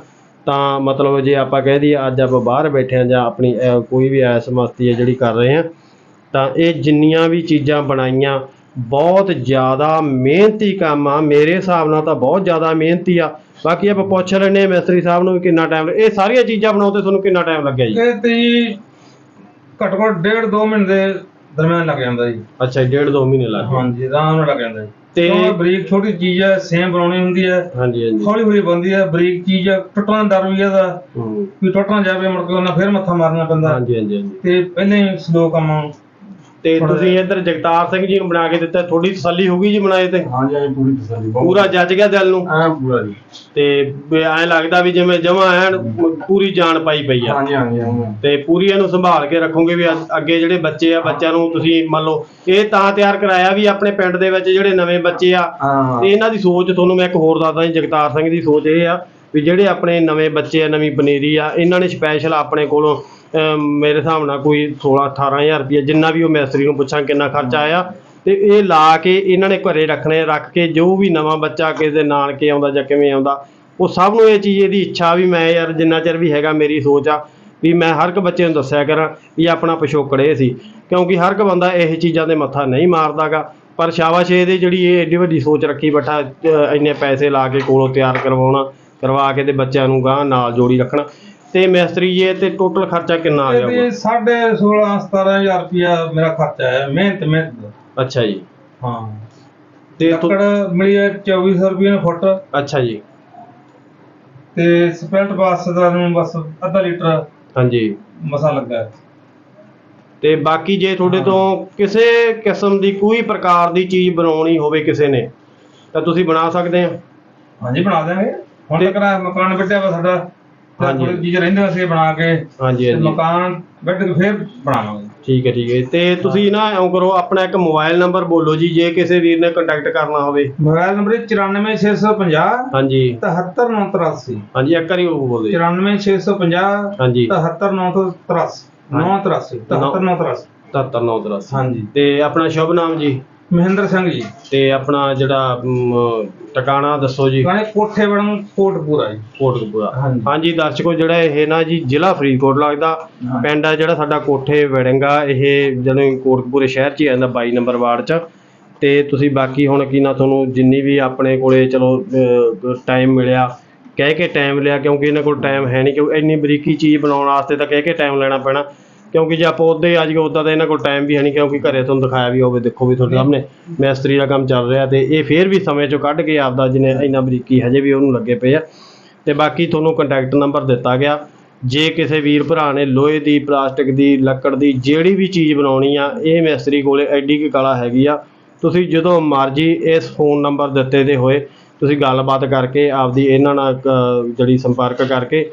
ਤਾਂ ਮਤਲਬ ਜੇ ਆਪਾਂ ਕਹਿ ਦਈਏ ਅੱਜ ਆਪਾਂ ਬਾਹਰ ਬੈਠੇ ਆ ਜਾਂ ਆਪਣੀ ਅ, ਕੋਈ ਵੀ ਐਸ ਮਸਤੀ ਹੈ ਜਿਹੜੀ ਕਰ ਰਹੇ ਆ ਤਾਂ ਇਹ ਜਿੰਨੀਆਂ ਵੀ ਚੀਜ਼ਾਂ ਬਣਾਈਆਂ ਬਹੁਤ ਜ਼ਿਆਦਾ ਮਿਹਨਤੀ ਕੰਮ ਆ। ਮੇਰੇ ਹਿਸਾਬ ਨਾਲ ਤਾਂ ਬਹੁਤ ਜ਼ਿਆਦਾ ਮਿਹਨਤੀ ਆ। ਬਾਕੀ ਆਪਾਂ ਪੁੱਛ ਲੈਣੇ ਮਿਸਤਰੀ ਸਾਹਿਬ ਨੂੰ ਵੀ ਕਿੰਨਾ ਟਾਈਮ ਇਹ ਸਾਰੀਆਂ ਚੀਜ਼ਾਂ ਬਣਾਉਂਦੇ ਤੁਹਾਨੂੰ ਕਿੰਨਾ ਟਾਈਮ ਲੱਗਿਆ ਜੀ? ਤੇ ਜੀ ਘੱਟੋ ਘੱਟ ਡੇਢ ਦੋ ਮਹੀਨੇ ਦੇ ਦਰਮਿਆਨ ਲੱਗ ਜਾਂਦਾ ਜੀ। ਅੱਛਾ ਡੇਢ ਦੋ ਮਹੀਨੇ ਲੱਗ ਗਏ। ਹਾਂਜੀ ਆਰਾਮ ਨਾਲ ਲੱਗ ਜਾਂਦਾ ਜੀ। ਤੇ- ਤੇ ਬਰੀਕ ਛੋਟੀ ਚੀਜ਼ ਹੈ ਸੇਮ ਬਣਾਉਣੀ ਹੁੰਦੀ ਹੈ। ਹਾਂਜੀ ਹਾਂਜੀ। ਹੌਲੀ ਹੌਲੀ ਬਣਦੀ ਹੈ ਬਰੀਕ ਚੀਜ਼ ਹੈ, ਟੁੱਟਣ ਦਾ ਡਰ ਵੀ ਇਹਦਾ। ਹੂੰ। ਵੀ ਟੁੱਟ ਨਾ ਜਾਵੇ ਮੁੜ ਕੇ ਉਹਨਾਂ ਫਿਰ ਮੱਥਾ ਮਾਰਨਾ ਪੈਂਦਾ। ਹਾਂਜੀ ਹਾਂਜੀ ਹਾਂਜੀ। ਤੇ ਪਹਿਲਾਂ ਹੀ ਸਲੋ ਕੰਮ ਤੇ ਤੁਸੀਂ ਇੱਧਰ ਜਗਤਾਰ ਸਿੰਘ ਜੀ ਨੂੰ ਬਣਾ ਕੇ ਦਿੱਤਾ ਤੁਹਾਡੀ ਤਸੱਲੀ ਹੋ ਗਈ ਜੀ ਬਣਾਏ ਤੇ? ਹਾਂਜੀ ਹਾਂਜੀ ਪੂਰੀ ਤਸੱਲੀ ਪੂਰਾ ਜੱਜ ਗਿਆ ਦਿਲ ਨੂੰ? ਹਾਂ ਪੂਰਾ ਜੀ। ਤੇ ਐਂ ਲੱਗਦਾ ਵੀ ਜਿਵੇਂ ਜਮਾ ਐਨ ਪੂਰੀ ਜਾਨ ਪਾਈ ਪਈ ਆ। ਹਾਂਜੀ ਹਾਂਜੀ ਹਾਂਜੀ। ਤੇ ਪੂਰੀ ਇਹਨੂੰ ਸੰਭਾਲ ਕੇ ਰੱਖੋਗੇ ਵੀ ਅੱਗ- ਅੱਗੇ ਜਿਹੜੇ ਬੱਚੇ ਆ ਬੱਚਿਆਂ ਨੂੰ ਤੁਸੀਂ ਮੰਨ ਲਓ ਇਹ ਤਾਂ ਤਿਆਰ ਕਰਾਇਆ ਵੀ ਆਪਣੇ ਪਿੰਡ ਦੇ ਵਿੱਚ ਜਿਹੜੇ ਨਵੇਂ ਬੱਚੇ ਆ ਹਾਂ ਤੇ ਇਹਨਾਂ ਦੀ ਸੋਚ ਤੁਹਾਨੂੰ ਮੈਂ ਇੱਕ ਹੋਰ ਦੱਸਦਾ ਜੀ ਜਗਤਾਰ ਸਿੰਘ ਦੀ ਸੋਚ ਇਹ ਆ ਵੀ ਜਿਹੜੇ ਆਪਣੇ ਨਵੇਂ ਬੱਚੇ ਆ ਨਵੀਂ ਪਨੀਰੀ ਆ ਇਹਨਾਂ ਨੇ ਸਪੈਸ਼ਲ ਆਪਣੇ ਕੋਲੋਂ ਮੇਰੇ ਹਿਸਾਬ ਨਾਲ ਕੋਈ 16 18000 ਰੁਪਏ ਜਿੰਨਾ ਵੀ ਉਹ ਮਿਸਤਰੀ ਨੂੰ ਪੁੱਛਾਂ ਕਿੰਨਾ ਖਰਚਾ ਆਇਆ। ਤੇ ਇਹ ਲਾ ਕੇ ਇਹਨਾਂ ਨੇ ਘਰੇ ਰੱਖਣੇ, ਰੱਖ ਕੇ ਜੋ ਵੀ ਨਵਾਂ ਬੱਚਾ ਕਿਸੇ ਦੇ ਨਾਨਕੇ ਆਉਂਦਾ ਜਾਂ ਕਿਵੇਂ ਆਉਂਦਾ, ਉਹ ਸਭ ਨੂੰ ਇਹ ਚੀਜ਼ ਇਹਦੀ ਇੱਛਾ ਵੀ ਮੈਂ ਯਾਰ ਜਿੰਨਾ ਚਿਰ ਵੀ ਹੈਗਾ ਮੇਰੀ ਸੋਚ ਆ ਵੀ ਮੈਂ ਹਰ ਇੱਕ ਬੱਚੇ ਨੂੰ ਦੱਸਿਆ ਕਰਾਂ ਵੀ ਆਪਣਾ ਪਿਛੋਕੜ ਇਹ ਸੀ। ਕਿਉਂਕਿ ਹਰ ਇੱਕ ਬੰਦਾ ਇਹ ਚੀਜ਼ਾਂ ਦੇ ਮੱਥਾ ਨਹੀਂ ਮਾਰਦਾਗਾ। ਪਰ ਸ਼ਾਬਾਸ਼ ਇਹਦੇ ਜਿਹੜੀ ਇਹ ਏਡੀ ਵੱਡੀ ਸੋਚ ਰੱਖੀ ਬੈਠਾ ਇੰਨੇ ਪੈਸੇ ਲਾ ਕੇ ਕੋਲੋਂ ਤਿਆਰ ਕਰਵਾਉਣਾ, ਕਰਵਾ ਕੇ ਤੇ ਬੱਚਿਆਂ ਨੂੰ ਗਾਂ ਨਾਲ ਜੋੜੀ ਰੱਖਣਾ। ਤੇ ਮਿਸਤਰੀ ਇਹ ਤੇ ਟੋਟਲ ਖਰਚਾ ਕਿੰਨਾ ਆ ਗਿਆ ਇਹਦੇ ਸਾਢੇ 16 17000 ਰੁਪਇਆ ਮੇਰਾ ਖਰਚਾ ਹੈ ਮਿਹਨਤ ਮਿਹਨਤ। ਦਾ। ਅੱਛਾ ਜੀ। ਹਾਂ। ਤੇ ਤੁ- ਲੱਕੜ ਮਿਲੀ ਹੈ 2400 ਰੁਪਏ ਨੂੰ ਫੁੱਟ। ਅੱਛਾ ਜੀ। ਤੇ ਸਪੈਲਟ ਬਾਸ ਦਾ ਨੂੰ ਬਸ ਅੱਧਾ ਲੀਟਰ ਹਾਂਜੀ। ਮਸਾ ਲੱਗਾ। ਹੈ। ਤੇ ਬਾਕੀ ਜੇ ਤੁਹਾਡੇ ਹਾਂ। ਤੋਂ ਕਿਸੇ ਕਿਸਮ ਦੀ ਕੋਈ ਪ੍ਰਕਾਰ ਦੀ ਚੀਜ਼ ਬਣਾਉਣੀ ਹੋਵੇ ਕਿਸੇ ਨੇ ਤਾਂ ਤੁਸੀਂ ਬਣਾ ਸਕਦੇ ਆ ਹਾਂਜੀ ਬਣਾ ਦਿਆਂਗੇ। ਹੁਣ ਤੇ- ਤੱਕ ਮਕਾਨ ਵੱਡਿਆ ਵਾ ਸਾਡਾ। ਹਾਂਜੀ। ਥੋੜੀ ਚੀਜ਼ ਰਹਿੰਦੇ ਸੀ ਬਣਾ ਕੇ ਹਾਂਜੀ ਤੇ ਹਾਂਜੀ। ਮਕਾਨ ਵੱਡ ਕੇ ਫਿਰ ਬਣਾਵਾਂਗੇ। ਠੀਕ ਹੈ ਠੀਕ ਹੈ। ਤੇ ਤੁਸੀਂ ਨਾ ਐਂ ਕਰੋ ਆਪਣਾ ਇੱਕ ਮੋਬਾਈਲ ਨੰਬਰ ਬੋਲੋ ਜੀ ਜੇ ਕਿਸੇ ਵੀਰ ਨੇ ਕੰਟੈਕਟ ਕਰਨਾ ਹੋਵੇ। ਮੋਬਾਈਲ ਨੰਬਰ 94650 ਹਾਂਜੀ। 77983 ਹਾਂਜੀ ਇੱਕ ਵਾਰੀ ਉਹ ਬੋਲੋ ਜੀ। 94650 ਹਾਂਜੀ। 77983 983 77983 77983 ਹਾਂਜੀ। ਤੇ ਆਪਣਾ ਸ਼ੁਭ ਨਾਮ ਜੀ। ਮਹਿੰਦਰ ਸਿੰਘ ਜੀ। ਤੇ ਆਪਣਾ ਜਿਹੜਾ ਟਿਕਾਣਾ ਦੱਸੋ ਜੀ। ਗਾਣੇ ਕੋਠੇ ਵੜਨ ਕੋਟਪੂਰਾ ਜੀ। ਕੋਟਕਪੂਰਾ। ਹਾਂਜੀ। ਹਾਂਜੀ ਦਰਸ਼ਕੋ ਜਿਹੜਾ ਇਹ ਨਾ ਜੀ ਜ਼ਿਲ੍ਹਾ ਫਰੀਦਕੋਟ ਲੱਗਦਾ। ਹਾਂ। ਪਿੰਡ ਆ ਜਿਹੜਾ ਸਾਡਾ ਕੋਠੇ ਵੜਿੰਗਾ ਇਹ ਜਦੋਂ ਕੋਟਕਪੂਰੇ ਸ਼ਹਿਰ 'ਚ ਹੀ ਆਉਂਦਾ 22 ਨੰਬਰ ਵਾਰਡ 'ਚ। ਤੇ ਤੁਸੀਂ ਬਾਕੀ ਹੁਣ ਕੀ ਨਾ ਤੁਹਾਨੂੰ ਜਿੰਨੀ ਵੀ ਆਪਣੇ ਕੋਲੇ ਚਲੋ ਟਾਈਮ ਮਿਲਿਆ ਕਹਿ ਕੇ ਟਾਈਮ ਲਿਆ ਕਿਉਂਕਿ ਇਹਨਾਂ ਕੋਲ ਟਾਈਮ ਹੈ ਨਹੀਂ ਕਿਉਂਕਿ ਇੰਨੀ ਬਰੀਕੀ ਚੀਜ਼ ਬਣਾਉਣ ਵਾਸਤੇ ਤਾਂ ਕਹਿ ਕੇ ਟਾਈਮ ਲੈਣਾ ਪੈਣਾ। ਕਿਉਂਕਿ ਜੇ ਆਪਾਂ ਉਹਦੇ ਅੱਜ ਉੱਦਾਂ ਤਾਂ ਇਹਨਾਂ ਕੋਲ ਟਾਈਮ ਵੀ ਹੈ ਨਹੀਂ, ਕਿਉਂਕਿ ਘਰੇ ਤੁਹਾਨੂੰ ਦਿਖਾਇਆ ਵੀ ਹੋਵੇ, ਦੇਖੋ ਵੀ ਤੁਹਾਡੇ ਸਾਹਮਣੇ ਮਿਸਤਰੀ ਦਾ ਕੰਮ ਚੱਲ ਰਿਹਾ ਤੇ ਇਹ ਫੇਰ ਵੀ ਸਮੇਂ ਚੋਂ ਕੱਢ ਕੇ ਆਪਦਾ ਜਿਹਨੇ ਇੰਨਾ ਬਰੀਕੀ ਹਜੇ ਵੀ ਉਹਨੂੰ ਲੱਗੇ ਪਏ ਆ। ਤੇ ਬਾਕੀ ਤੁਹਾਨੂੰ ਕੰਟੈਕਟ ਨੰਬਰ ਦਿੱਤਾ ਗਿਆ। ਜੇ ਕਿਸੇ ਵੀਰ ਭਰਾ ਨੇ ਲੋਹੇ ਦੀ, ਪਲਾਸਟਿਕ ਦੀ, ਲੱਕੜ ਦੀ ਜਿਹੜੀ ਵੀ ਚੀਜ਼ ਬਣਾਉਣੀ ਆ, ਇਹ ਮਿਸਤਰੀ ਕੋਲੇ ਐਡੀ ਕੀ ਕਲਾ ਹੈਗੀ ਆ। ਤੁਸੀਂ ਜਦੋਂ ਮਰਜ਼ੀ ਇਸ ਫੋਨ ਨੰਬਰ ਦਿੱਤੇ ਦੇ ਹੋਏ, ਤੁਸੀਂ ਗੱਲਬਾਤ ਕਰਕੇ ਆਪਦੀ ਇਹਨਾਂ ਨਾਲ ਜਿਹੜੀ ਸੰਪਰਕ ਕਰਕੇ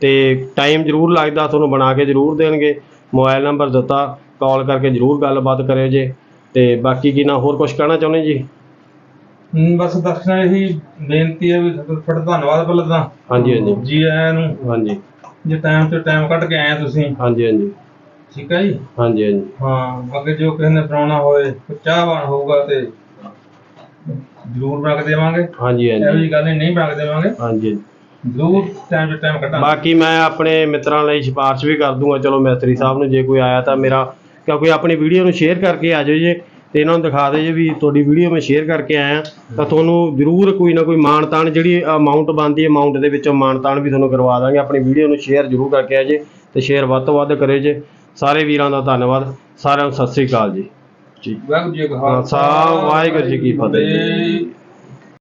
ਤੇ ਟਾਈਮ ਜ਼ਰੂਰ ਲੱਗਦਾ, ਤੁਹਾਨੂੰ ਬਣਾ ਕੇ ਜ਼ਰੂਰ ਦੇਣਗੇ। ਮੋਬਾਈਲ ਨੰਬਰ ਦਿੱਤਾ ਕਾਲ ਕਰਕੇ ਜ਼ਰੂਰ ਗੱਲਬਾਤ ਕਰਿਓ ਜੇ। ਤੇ ਬਾਕੀ ਕੀ ਨਾ ਹੋਰ ਕੁਝ ਕਹਿਣਾ ਚਾਹੁੰਦੇ ਜੀ? ਹਮ, ਬਸ ਦਰਸ਼ਕਾਂ ਇਹੀ ਬੇਨਤੀ ਹੈ ਵੀ ਤੁਹਾਡਾ ਧੰਨਵਾਦ ਪਹਿਲਾਂ ਤਾਂ ਹਾਂਜੀ ਹਾਂਜੀ। ਜੀ ਆਇਆਂ ਨੂੰ। ਹਾਂਜੀ। ਜੇ ਟਾਈਮ ਤੇ ਟਾਈਮ ਕੱਢ ਕੇ ਆਏ ਤੁਸੀਂ। ਹਾਂਜੀ ਹਾਂਜੀ। ਠੀਕ ਹੈ ਜੀ? ਹਾਂਜੀ ਹਾਂਜੀ। ਹਾਂ ਅੱਗੇ ਜੋ ਕਿਸੇ ਨੇ ਬਣਾਉਣਾ ਹੋਵੇ ਕੋਈ ਚਾਹਵਾਨ ਹੋਊਗਾ ਤੇ ਜ਼ਰੂਰ ਬਣਾ ਕੇ ਦੇਵਾਂਗੇ। ਹਾਂਜੀ ਇਹੋ ਹਾਂਜੀ ਜਿਹੀ ਗੱਲ ਨਹੀਂ ਨਹੀਂ ਬਣਾ ਕੇ ਦੇਵਾਂਗੇ। ਹਾਂਜੀ। ਜ਼ਰੂਰ ਟਾਈਮ ਤੇ ਟਾਈਮ ਕੱਢਾਂਗੇ। ਬਾਕੀ ਮੈਂ ਆਪਣੇ ਮਿੱਤਰਾਂ ਲਈ ਸਿਫਾਰਿਸ਼ ਵੀ ਕਰ ਦੂੰਗਾ ਚਲੋ ਮਿਸਤਰੀ ਸਾਹਿਬ ਨੂੰ ਜੇ ਕੋਈ ਆਇਆ ਤਾਂ ਮੇਰਾ ਕਿਉਂਕਿ ਆਪਣੀ ਵੀਡੀਓ ਨੂੰ ਸ਼ੇਅਰ ਕਰਕੇ ਆ ਜਾਓ ਜੇ ਤੇ ਇਹਨਾਂ ਨੂੰ ਦਿਖਾ ਦੇ ਜੇ ਵੀ ਤੁਹਾਡੀ ਵੀਡੀਓ ਮੈਂ ਸ਼ੇਅਰ ਕਰਕੇ ਆਇਆ ਤਾਂ ਤੁਹਾਨੂੰ ਜ਼ਰੂਰ ਕੋਈ ਨਾ ਕੋਈ ਮਾਨਤਾਨ ਜਿਹੜੀ ਅਮਾਉਂਟ ਬਣਦੀ ਹੈ ਅਮਾਉਂਟ ਦੇ ਵਿੱਚੋਂ ਮਾਨਤਾਨ ਵੀ ਤੁਹਾਨੂੰ ਕਰਵਾ ਦਾਂਗੇ ਆਪਣੀ ਵੀਡੀਓ ਨੂੰ ਸ਼ੇਅਰ ਜ਼ਰੂਰ ਕਰਕੇ ਆ ਜੇ ਤੇ ਸ਼ੇਅਰ ਵੱਧ ਤੋਂ ਵੱਧ ਕਰਿਓ ਜੇ। ਸਾਰੇ ਵੀਰਾਂ ਦਾ ਧੰਨਵਾਦ ਸਾਰਿਆਂ ਨੂੰ ਸਤਿ ਸ੍ਰੀ ਅਕਾਲ ਜੀ। ਜੀ ਵਾਹਿਗੁਰੂ ਜੀ ਕਾ ਖਾਲਸਾ, ਵਾਹਿਗੁਰੂ ਜੀ ਕੀ ਫਤਿਹ।